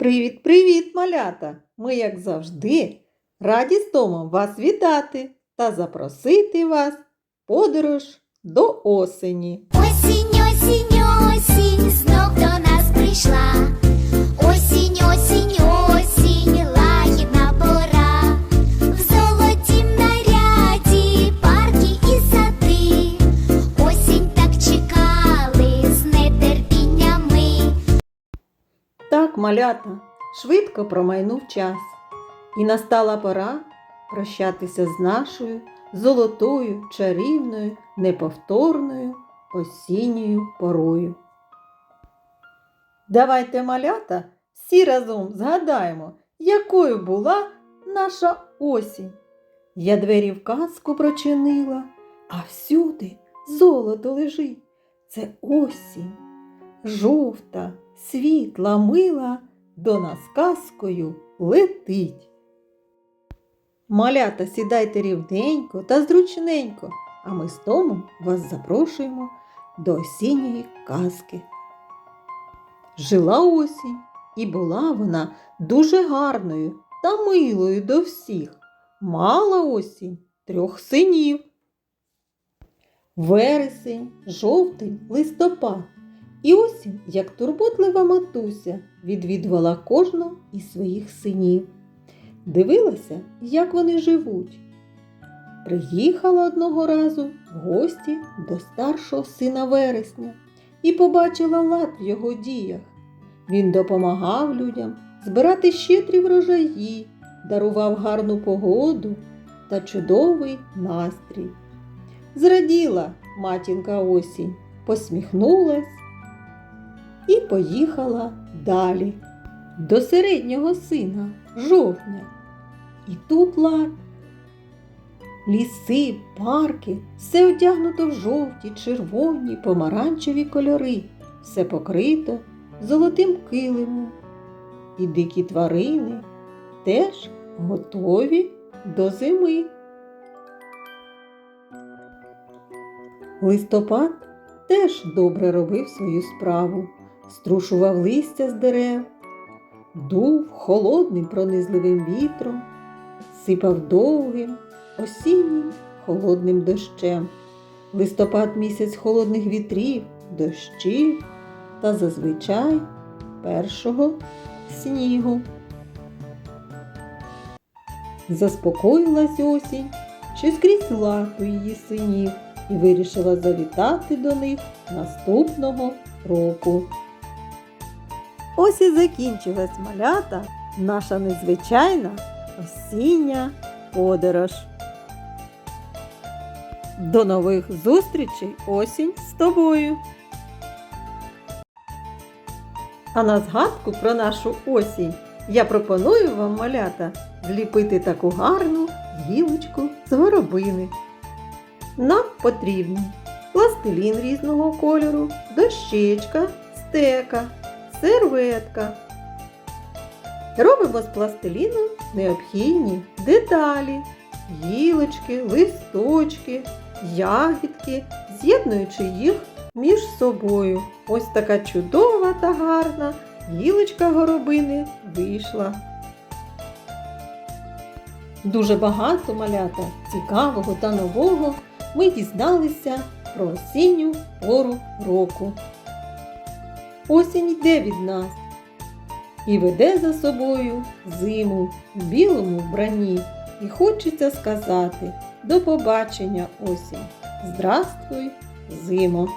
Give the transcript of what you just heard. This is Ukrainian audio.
Привіт-привіт, малята! Ми, як завжди, раді з Томом вас вітати та запросити вас в подорож до осені. Так, малята, швидко промайнув час, і настала пора прощатися з нашою золотою, чарівною, неповторною осінньою порою. Давайте, малята, всі разом згадаємо, якою була наша осінь. Я двері в казку прочинила, а всюди золото лежить. Це осінь жовта, світла, мила до нас казкою летить. Малята, сідайте рівненько та зручненько, а ми з Томом вас запрошуємо до осінньої казки. Жила осінь, і була вона дуже гарною та милою до всіх. Мала осінь трьох синів. Вересень, жовтень, листопад. І осінь, як турботлива матуся, відвідувала кожного із своїх синів. Дивилася, як вони живуть. Приїхала одного разу в гості до старшого сина вересня і побачила лад в його діях. Він допомагав людям збирати щедрі врожаї, дарував гарну погоду та чудовий настрій. Зраділа матінка осінь, посміхнулась і поїхала далі до середнього сина жовтня. І тут лад. Ліси, парки, все одягнуто в жовті, червоні, помаранчеві кольори, все покрито золотим килимом. І дикі тварини теж готові до зими. Листопад теж добре робив свою справу струшував листя з дерев, дув холодним пронизливим вітром, сипав довгим, осіннім холодним дощем. Листопад місяць холодних вітрів, дощів та зазвичай першого снігу. Заспокоїлась осінь, чи скрізь лату її синів і вирішила завітати до них наступного року. Ось і закінчилась малята наша незвичайна осіння подорож. До нових зустрічей осінь з тобою. А на згадку про нашу осінь я пропоную вам, малята, зліпити таку гарну гілочку з горобини. Нам потрібні пластилін різного кольору, дощечка, стека, серветка. Робимо з пластиліну необхідні деталі, гілочки, листочки, ягідки, з'єднуючи їх між собою. Ось така чудова та гарна гілочка горобини вийшла. Дуже багато малята цікавого та нового ми дізналися про осінню пору року. Осінь йде від нас і веде за собою зиму в білому вбранні. І хочеться сказати до побачення осінь. Здравствуй, зимо!